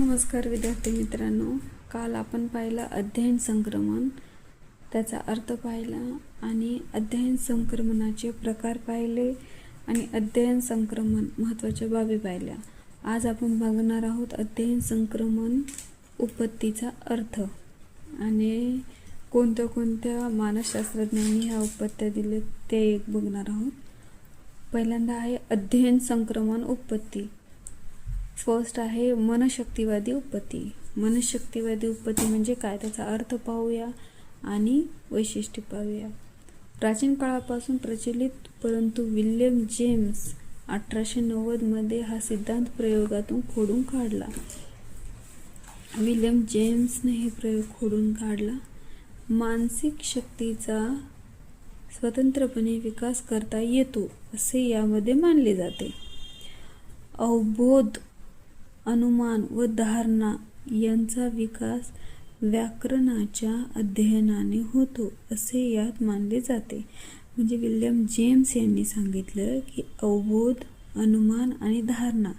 नमस्कार विद्यार्थी मित्रांनो काल आपण पाहिला अध्ययन संक्रमण. त्याचा अर्थ पाहिला आणि अध्ययन संक्रमणाचे प्रकार पाहिले आणि अध्ययन संक्रमण महत्त्वाच्या बाबी पाहिल्या. आज आपण बघणार आहोत अध्ययन संक्रमण उपत्तीचा अर्थ. आणि कोणत्या कोणत्या मानसशास्त्रज्ञांनी ह्या उपत्त्या दिल्या ते एक बघणार आहोत. पहिल्यांदा आहे अध्ययन संक्रमण उत्पत्ती फर्स्ट आहे मनशक्तिवादी उत्पत्ती. मनशक्तिवादी उत्पत्ती म्हणजे काय? त्याचा अर्थ पाहूया आणि वैशिष्ट्य पाहूया. प्राचीन काळापासून प्रचलित परंतु विल्यम जेम्स अठराशे नव्वदमध्ये हा सिद्धांत प्रयोगातून खोडून काढला. विल्यम जेम्सने हे प्रयोग खोडून काढला. मानसिक शक्तीचा स्वतंत्रपणे विकास करता येतो असे यामध्ये मानले जाते. अवबोध अनुमान व धारणा यांचा विकास व्याकरणाच्या अध्ययनाने होतो असे यात मानले जाते. म्हणजे विल्यम जेम्स यांनी सांगितलं की अवबोध अनुमान आणि धारणा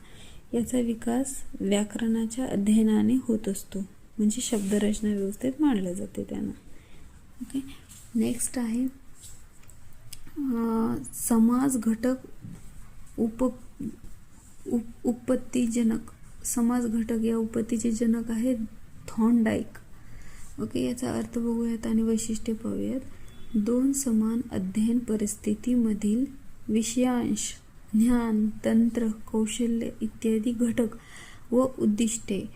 याचा विकास व्याकरणाच्या अध्ययनाने होत असतो. म्हणजे शब्दरचना व्यवस्थेत मांडल्या जाते त्यांना. ओके? नेक्स्ट आहे समाज घटक उप उप उत्पत्तीजनक समाज घटक या उपत्तीचे जनक आहेत थॉनडाईक. ओके याचा अर्थ बघूयात आणि वैशिष्ट्ये पाहूयात. दोन समान अध्ययन परिस्थितीमधील विषयांश ज्ञान तंत्र कौशल्य इत्यादी घटक व उद्दिष्टे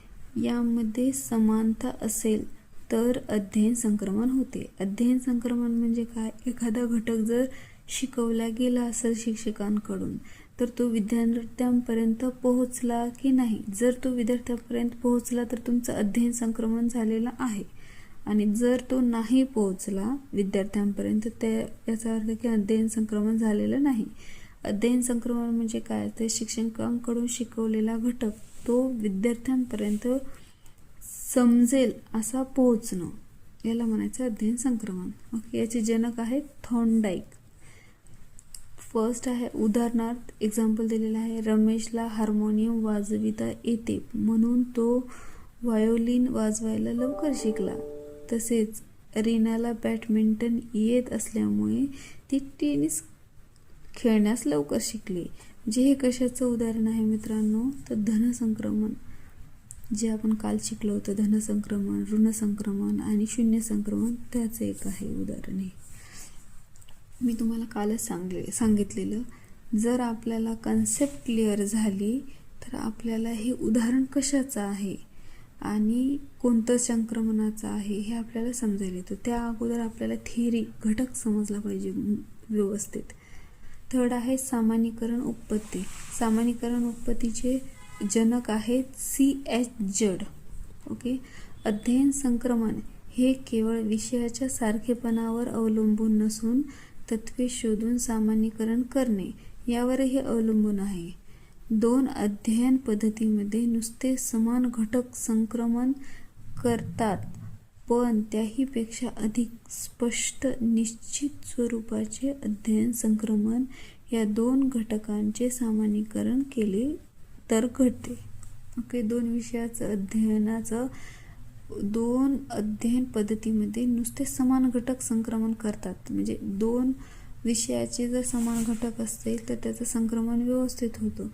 यामध्ये समानता असेल तर अध्ययन संक्रमण होते. अध्ययन संक्रमण म्हणजे काय? एखादा घटक जर शिकवला गेला असेल शिक्षकांकडून तर तो विद्यार्थ्यांपर्यंत पोहोचला की नाही? जर तो विद्यार्थ्यांपर्यंत पोहोचला तर तुमचं अध्ययन संक्रमण झालेलं आहे. आणि जर तो नाही पोहोचला विद्यार्थ्यांपर्यंत त्या याचा अर्थ की अध्ययन संक्रमण झालेलं नाही. अध्ययन संक्रमण म्हणजे काय? तर शिक्षकांकडून शिकवलेला घटक तो विद्यार्थ्यांपर्यंत समजेल असा पोहोचणं. याला म्हणायचं अध्ययन संक्रमण. ओके याचे जनक आहे थॉर्नडाईक फर्स्ट आहे उदाहरणार्थ एक्झाम्पल दिलेलं आहे रमेशला हार्मोनियम वाजविता येते. म्हणून तो व्हायोलिन वाजवायला लवकर शिकला. तसेच रीनाला बॅडमिंटन येत असल्यामुळे ती टेनिस खेळण्यास लवकर शिकली. जे हे कशाचं उदाहरण आहे मित्रांनो? तर धनसंक्रमण. जे आपण काल शिकलो होतं धनसंक्रमण ऋणसंक्रमण आणि शून्य संक्रमण त्याचं एक आहे उदाहरण हे. मी तुम्हाला कालच सांगले सांगितलेलं. जर आपल्याला कन्सेप्ट क्लिअर झाली तर आपल्याला हे उदाहरण कशाचं आहे? आणि कोणतं संक्रमणाचं आहे हे आपल्याला समजायला येतं. त्या अगोदर आपल्याला थिअरी घटक समजला पाहिजे व्यवस्थित. थर्ड आहे सामान्यीकरण उत्पत्ती. सामान्यीकरण उत्पत्तीचे जनक आहेत सी एच जड ओके अध्ययन संक्रमण हे केवळ विषयाच्या सारखेपणावर अवलंबून नसून तत्वे शोधून सामान्यीकरण करणे यावरही अवलंबून आहे. दोन अध्ययन पद्धतीमध्ये नुसते समान घटक संक्रमण करतात पण त्याहीपेक्षा अधिक स्पष्ट निश्चित स्वरूपाचे अध्ययन संक्रमण या दोन घटकांचे सामान्यीकरण केले तर घडते. ओके दोन विषयाचं अध्ययनाचं दोन अध्ययन पद्धतीमध्ये नुसते समान घटक संक्रमण करतात. म्हणजे दोन विषयाचे जर समान घटक असतील तर त्याचं संक्रमण व्यवस्थित होतं.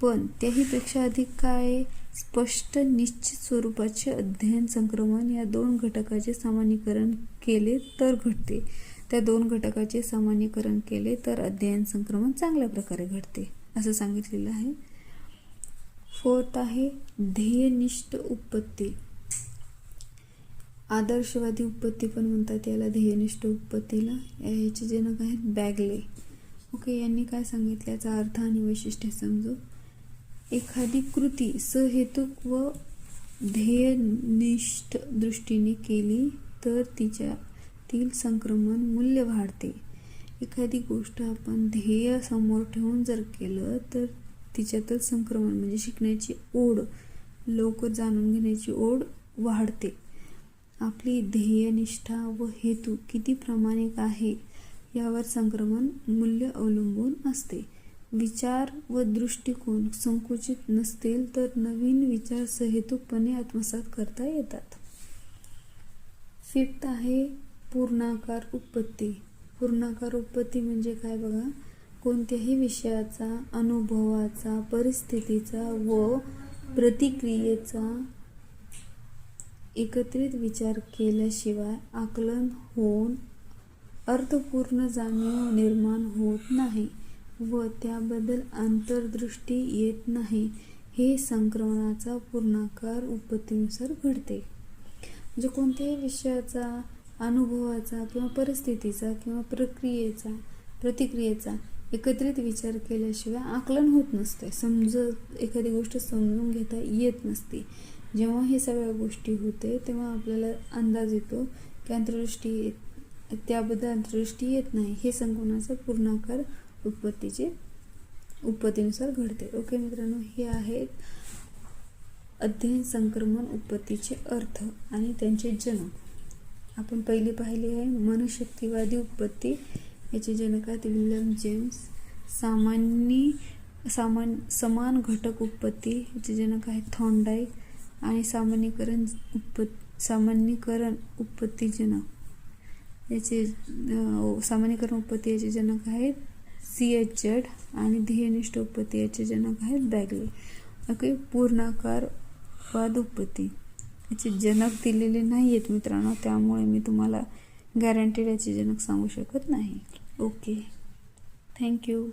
पण त्याहीपेक्षा अधिक काय स्पष्ट निश्चित स्वरूपाचे अध्ययन संक्रमण या दोन घटकाचे सामान्यीकरण केले तर घडते. त्या दोन घटकाचे सामान्यीकरण केले तर अध्ययन संक्रमण चांगल्या प्रकारे घडते असं सांगितलेलं आहे. फोर्थ आहे ध्येयनिष्ठ उत्पत्ती. आदर्शवादी उत्पत्ती पण म्हणतात याला ध्येयनिष्ठ उत्पत्तीला. याचे जनक आहेत बॅगले. ओके यांनी काय सांगितलं? याचा अर्थ आणि वैशिष्ट्य समजू. एखादी कृती सहेतुक व ध्येयनिष्ठ दृष्टीने केली तर तिच्यातील संक्रमण मूल्य वाढते. एखादी गोष्ट आपण ध्येय समोर ठेवून जर केलं तर तिच्यातच संक्रमण म्हणजे शिकण्याची ओढ लवकर जाणून घेण्याची ओढ वाढते. आपली ध्येयनिष्ठा व हेतू किती प्रामाणिक आहे यावर संक्रमण मूल्य अवलंबून असते. विचार व दृष्टिकोन संकुचित नसतील तर नवीन विचार सहेतुकपणे आत्मसात करता येतात. फिफ्थ आहे पूर्णाकार उत्पत्ती. पूर्णाकार उत्पत्ती म्हणजे काय बघा? कोणत्याही विषयाचा अनुभवाचा परिस्थितीचा व प्रतिक्रियेचा एकत्रित विचार केल्याशिवाय आकलन होऊन अर्थपूर्ण जाणीव निर्माण होत नाही व त्याबद्दल अंतर्दृष्टी येत नाही हे संक्रमणाचा पूर्णाकार उपतीनुसार घडते. जो कोणत्याही विषयाचा अनुभवाचा किंवा परिस्थितीचा किंवा प्रक्रियेचा प्रतिक्रियेचा एकत्रित विचार केल्याशिवाय आकलन होत नसते. समजत एखादी गोष्ट समजून घेता येत नसते. जेव्हा हे सगळ्या गोष्टी होते तेव्हा आपल्याला अंदाज येतो की अंतर्दृष्टी येत त्याबद्दल अंतर्दृष्टी येत नाही. हे संकलनाचा पूर्णाकार उत्पत्तीचे उत्पत्तीनुसार घडते. ओके मित्रांनो हे आहेत अध्ययन संक्रमण उत्पत्तीचे अर्थ आणि त्यांचे जनक. आपण पहिली पाहिली आहे मनशक्तिवादी उत्पत्ती. याचे जनक आहेत विल्यम जेम्स. सामान्य सामान समान घटक उत्पत्ती. याचे जनक आहेत थॉन्डाईक. आणि सामान्यीकरण उप सामान्यीकरण उत्पत्तीजनक याचे सामान्यकरण सामान्यीकरण उत्पत्ती याचे जनक आहेत सी एच जेड आणि ध्येयनिष्ठ उत्पत्ती याचे जनक आहेत बॅगले. ओके पूर्णाकार वाद उत्पत्ती. याचे जनक दिलेले नाही आहेत मित्रांनो त्यामुळे मी तुम्हाला गॅरंटीड याचे जनक सांगू शकत नाही. ओके. थँक्यू